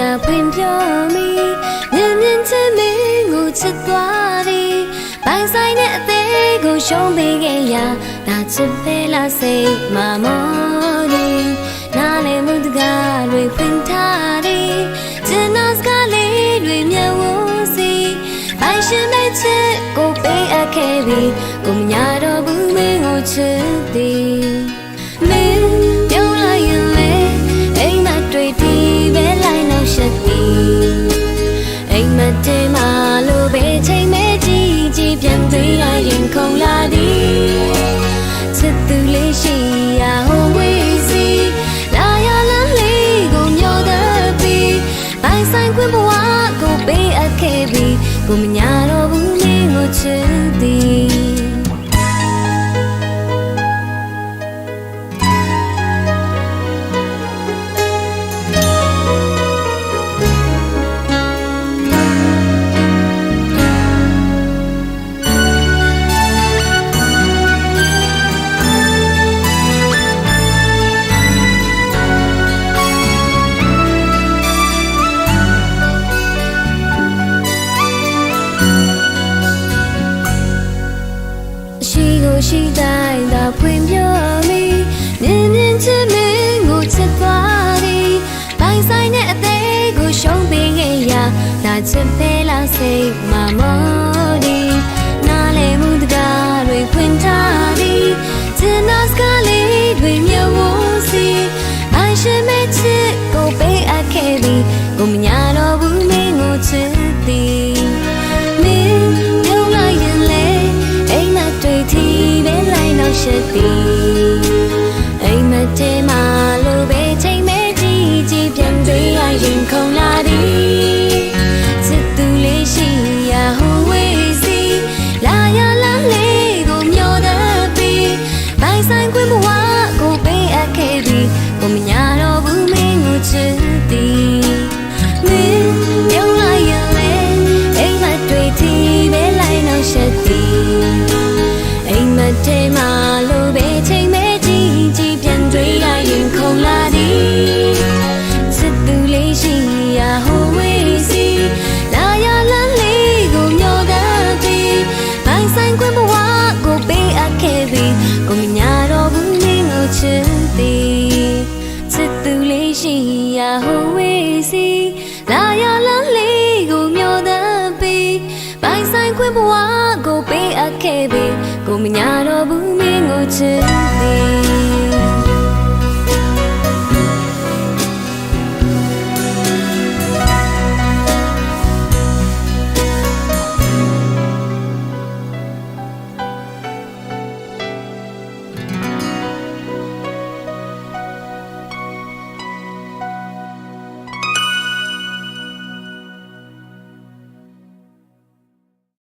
သာဖွင့်ပြောမိမြင်မြင်ချင်းမင်းကိုချစ်သွားသည်ပိုင်ဆိုင်တဲ့အသေးကိုရှုံးပေးခဲ့ရာဒါချစ်ပဲလားစိတ်မမောသည်နားလေမှုတကားတွေဖွင့်ထားသည်ကျင်နာစကားလေးတွေမျက်ဝန်းစီပိုင်ရှင်မဲ့ချစ်ကိုပေးအပ်ခဲ့ပြီးကိုမညာတော့ဘူးမင်းကိုချစ်သည် တင်မလို့ပဲချိန်မဲ့ကြည့်ကြည့်ပြန်တွေ့ရရင်ခုံလာသည်ချစ်သူလေးရှိရာဟိုဝေးစီလာရလန်းလေးကိုမျောတဲ့ပြီးပိုင်ဆိုင်ခွင့်ဘဝကိုပေးအပ်ခဲ့ပြီးကိုမညာတော့ဘူးမင်းကိုချစ်သည် ရှိကိုရှိတိုင်းသာဖွင့်ပြမိမြင်မြင်ချင်းမင်းကိုချစ်သွားသည်ပိုင်ဆိုင်တဲ့အသေးကိုရှုံးပေးခဲ့ရာဒါချစ်ပဲလားစိတ်မမောသည်နားလေမှုတကားတွေဖွင့်ထားသည်ကျင်နာစကားလေးတွေမြဝစီပိုင်ရှင်မဲ့ချစ်ကိုပေးအပ်ခဲ့ပြီးကိုမညာတော့ဘူးမင်းကိုချစ်သည် ရှက်သည်အိမ်မတဲမှာလိုပဲချိန်မဲ့ကြည့်ကြည့်ပြန်တွေ့ရရင်ခုံလာသည်စစ်သူလေးရှိရာဟိုဝေးစီလာရလန်းလေးကိုမျောတတ်ပြီးပိုင်ဆိုင်ခွင့်ဘဝကိုပေးအပ်ခဲ့ပြီးကိုမညာတော့ဘူးမင်းကိုချစ်သည်မင်းပြုံးလိုက်ရင်လေအိမ်မတွေ့တီပဲလိုက်နောက်ရှက်သည်အိမ်မတဲမှာ င့်